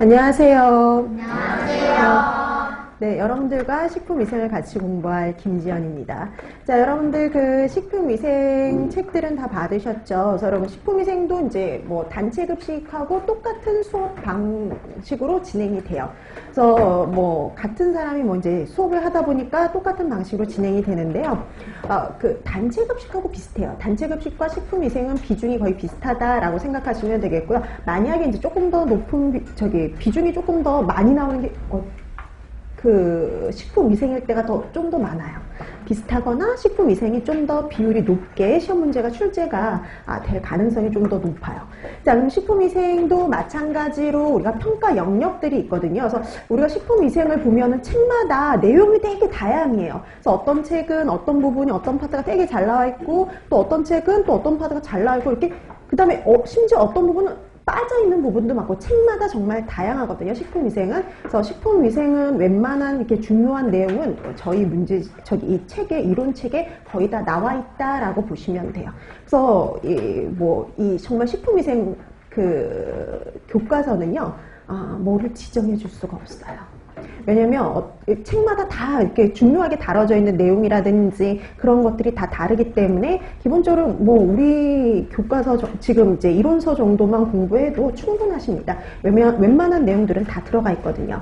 안녕하세요. 안녕하세요. 네, 여러분들과 식품위생을 같이 공부할 김지연입니다. 자, 여러분들 그 식품위생 책들은 다 받으셨죠? 그래서 여러분 식품위생도 이제 뭐 단체 급식하고 똑같은 수업 방식으로 진행이 돼요. 그래서 뭐 같은 사람이 뭐 이제 수업을 하다 보니까 똑같은 방식으로 진행이 되는데요. 어, 그 단체 급식하고 비슷해요. 단체 급식과 식품위생은 비중이 거의 비슷하다라고 생각하시면 되겠고요. 만약에 이제 조금 더 높은 비, 저기 비중이 조금 더 많이 나오는 게 어, 그 식품 위생일 때가 더 좀 더 많아요. 비슷하거나 식품 위생이 좀 더 비율이 높게 시험 문제가 출제가 아, 될 가능성이 좀 더 높아요. 자, 그럼 식품 위생도 마찬가지로 우리가 평가 영역들이 있거든요. 그래서 우리가 식품 위생을 보면은 책마다 내용이 되게 다양해요. 그래서 어떤 책은 어떤 부분이 어떤 파트가 되게 잘 나와 있고 또 어떤 책은 또 어떤 파트가 잘 나와 있고 이렇게 그다음에 어, 심지어 어떤 부분은 빠져 있는 부분도 많고 책마다 정말 다양하거든요. 식품위생은 그래서 식품위생은 웬만한 이렇게 중요한 내용은 저희 문제 저기 이 책의 이론 책에 거의 다 나와 있다라고 보시면 돼요. 그래서 이 뭐 이 정말 식품위생 그 교과서는요. 아, 뭐를 지정해 줄 수가 없어요. 왜냐면 어, 책마다 다 이렇게 중요하게 다뤄져 있는 내용이라든지 그런 것들이 다 다르기 때문에 기본적으로 뭐 우리 교과서 저- 지금 이제 이론서 정도만 공부해도 충분하십니다. 왜냐면 웬만한 내용들은 다 들어가 있거든요.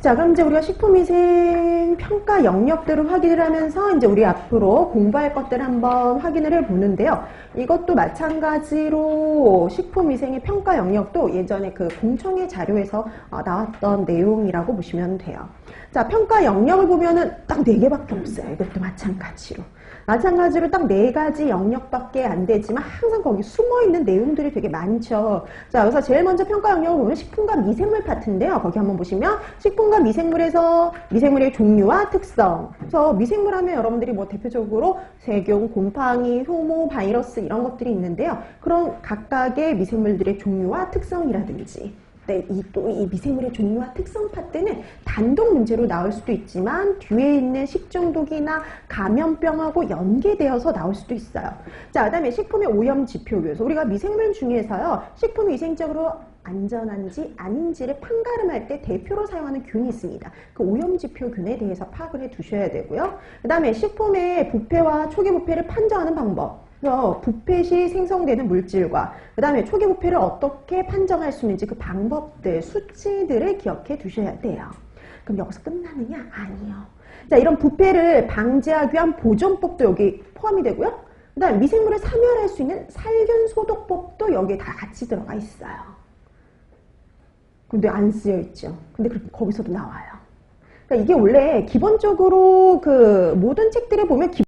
자, 그럼 이제 우리가 식품위생 평가 영역들을 확인을 하면서 이제 우리 앞으로 공부할 것들을 한번 확인을 해 보는데요. 이것도 마찬가지로 식품위생의 평가 영역도 예전에 그 공청회 자료에서 어, 나왔던 내용이라고 보시면 돼요. 자, 평가 영역을 보면은 딱 네 개밖에 없어요. 이것도 마찬가지로. 마찬가지로 딱 네 가지 영역밖에 안 되지만 항상 거기 숨어 있는 내용들이 되게 많죠. 자, 그래서 제일 먼저 평가 영역을 보면 식품과 미생물 파트인데요. 거기 한번 보시면 식품과 미생물에서 미생물의 종류 와 특성. 그래서 미생물 하면 여러분들이 뭐 대표적으로 세균, 곰팡이, 효모, 바이러스 이런 것들이 있는데요. 그런 각각의 미생물들의 종류와 특성이라든지 네, 이또 이 미생물의 종류와 특성 파트는 단독 문제로 나올 수도 있지만 뒤에 있는 식중독이나 감염병하고 연계되어서 나올 수도 있어요. 자, 그다음에 식품의 오염 지표교에서 우리가 미생물 중에서요, 식품이 위생적으로 안전한지 아닌지를 판가름할 때 대표로 사용하는 균이 있습니다. 그 오염지표균에 대해서 파악을 해 두셔야 되고요. 그 다음에 식품의 부패와 초기 부패를 판정하는 방법. 그래서 부패 시 생성되는 물질과 그 다음에 초기 부패를 어떻게 판정할 수 있는지 그 방법들, 수치들을 기억해 두셔야 돼요. 그럼 여기서 끝나느냐? 아니요. 자, 이런 부패를 방지하기 위한 보존법도 여기 포함이 되고요. 그 다음에 미생물을 사멸할 수 있는 살균 소독법도 여기에 다 같이 들어가 있어요. 근데 안 쓰여 있죠. 근데 그- 거기서도 나와요. 그러니까 이게 원래 기본적으로 그 모든 책들에 보면 기본